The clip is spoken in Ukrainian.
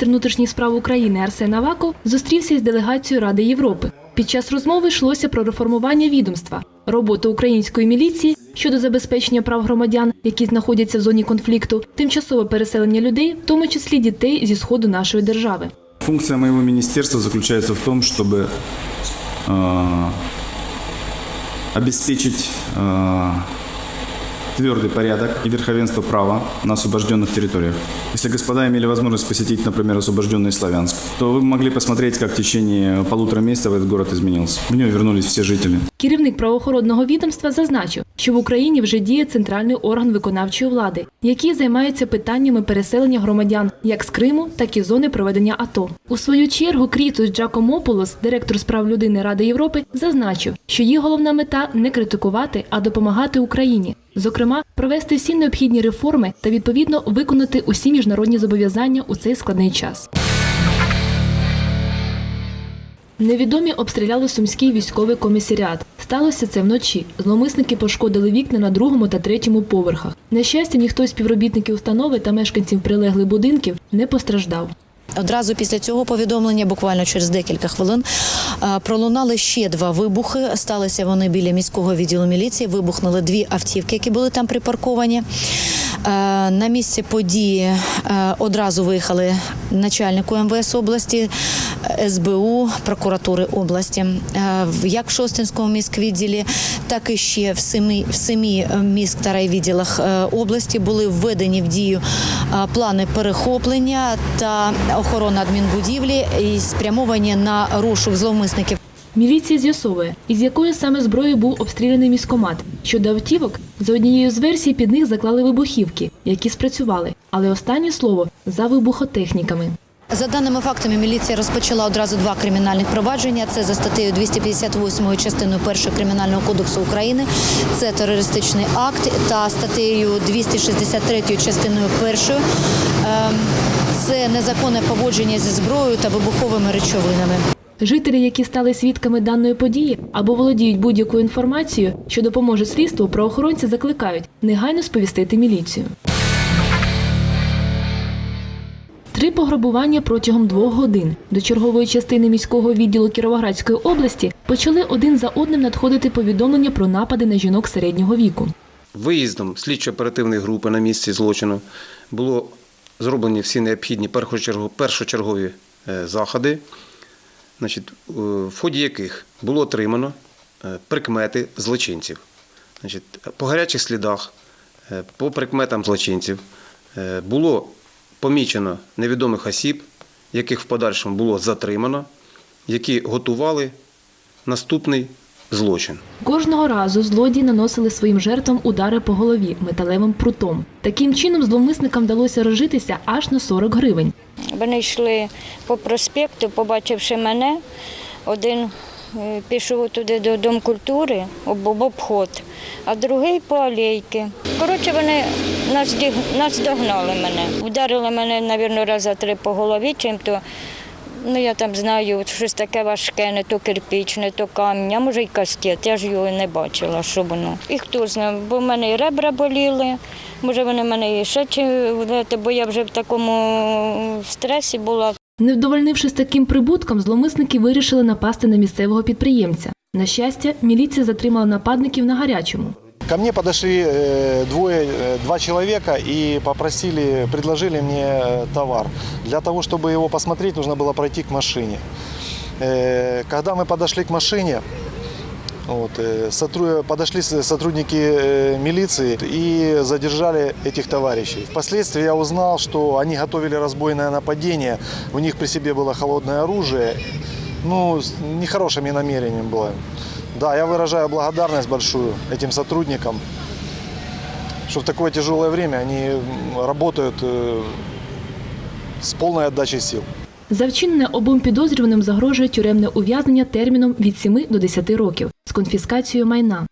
Міністр внутрішніх справ України Арсен Аваков зустрівся із делегацією Ради Європи. Під час розмови йшлося про реформування відомства, роботу української міліції щодо забезпечення прав громадян, які знаходяться в зоні конфлікту, тимчасове переселення людей, в тому числі дітей зі сходу нашої держави. Функция моего министерства заключается в том, чтобы э, обеспечить э, твердый порядок и верховенство права на освобожденных территориях. Если господа имели возможность посетить, например, освобожденный Славянск, то вы могли посмотреть, как в течение полутора месяцев этот город изменился. В него вернулись все жители. Керівник правоохоронного відомства зазначив, що в Україні вже діє центральний орган виконавчої влади, який займається питаннями переселення громадян як з Криму, так і зони проведення АТО. У свою чергу Крітус Джакомополос, директор справ людини Ради Європи, зазначив, що їх головна мета не критикувати, а допомагати Україні. Зокрема, провести всі необхідні реформи та відповідно виконати усі міжнародні зобов'язання у цей складний час. Невідомі обстріляли сумський військовий комісаріат. Сталося це вночі. Зломисники пошкодили вікна на другому та третьому поверхах. На щастя, ніхто з співробітників установи та мешканців прилеглих будинків не постраждав. Одразу після цього повідомлення, буквально через декілька хвилин, е, пролунали ще два вибухи. Сталися вони біля міського відділу міліції. Вибухнули дві автівки, які були там припарковані. Е, На місце події е, одразу виїхали начальнику МВС області, СБУ, прокуратури області. Е, Як в Шостинському міськвідділі, так і ще в семи, в семи е, міськ та райвідділах е, області були введені в дію е, плани перехоплення та охорона адмінбудівлі і спрямовані на розшук зловмисників. Міліція з'ясовує, із якої саме зброї був обстріляний міськомат. Щодо автівок, за однією з версій під них заклали вибухівки, які спрацювали. Але останнє слово за вибухотехніками. За даними фактами, міліція розпочала одразу два кримінальних провадження. Це за статтею 258 частиною 1 Кримінального кодексу України. Це терористичний акт та статтею 263 частиною 1. Це незаконне поводження зі зброєю та вибуховими речовинами. Жителі, які стали свідками даної події або володіють будь-якою інформацією, що допоможе слідству, правоохоронці закликають негайно сповістити міліцію. Три пограбування протягом двох годин до чергової частини міського відділу Кіровоградської області почали один за одним надходити повідомлення про напади на жінок середнього віку. Виїздом слідчо-оперативної групи на місці злочину було зроблені всі необхідні першочергові е, заходи, значить, в ході яких було отримано е, прикмети злочинців. По гарячих слідах, е, по прикметам злочинців було помічено невідомих осіб, яких в подальшому було затримано, які готували наступний злочин. Кожного разу злодії наносили своїм жертвам удари по голові металевим прутом. Таким чином зловмисникам вдалося розжитися аж на 40 гривень. Вони йшли по проспекту, побачивши мене, один е, пішов туди до Дом культури, об об обход, а другий по алейки. Коротше, вони наздогнали мене. Вдарили мене, мабуть, раза три по голові чим-то. Ну, я там знаю, щось таке важке, не то кирпіч, не то камінь, а може й кастет. Я ж його не бачила, що воно. І хто знає, бо в мене і ребра боліли, може вони мене і ще чи, бо я вже в такому стресі була. Не вдовольнившись таким прибутком, зломисники вирішили напасти на місцевого підприємця. На щастя, міліція затримала нападників на гарячому. Ко мне подошли э, двое, э, два человека и попросили, предложили мне э, товар. Для того, чтобы его посмотреть, нужно было пройти к машине. Когда мы подошли к машине, вот, подошли сотрудники милиции и задержали этих товарищей. Впоследствии я узнал, что они готовили разбойное нападение, у них при себе было холодное оружие, ну, с нехорошими намерениями было. Да, я выражаю благодарность большую этим сотрудникам, что в такое тяжелое время они м, работают э, с полной отдачей сил. За вчинене обом підозрюваним загрожує тюремне ув'язнення терміном від 7 до 10 років з конфіскацією майна.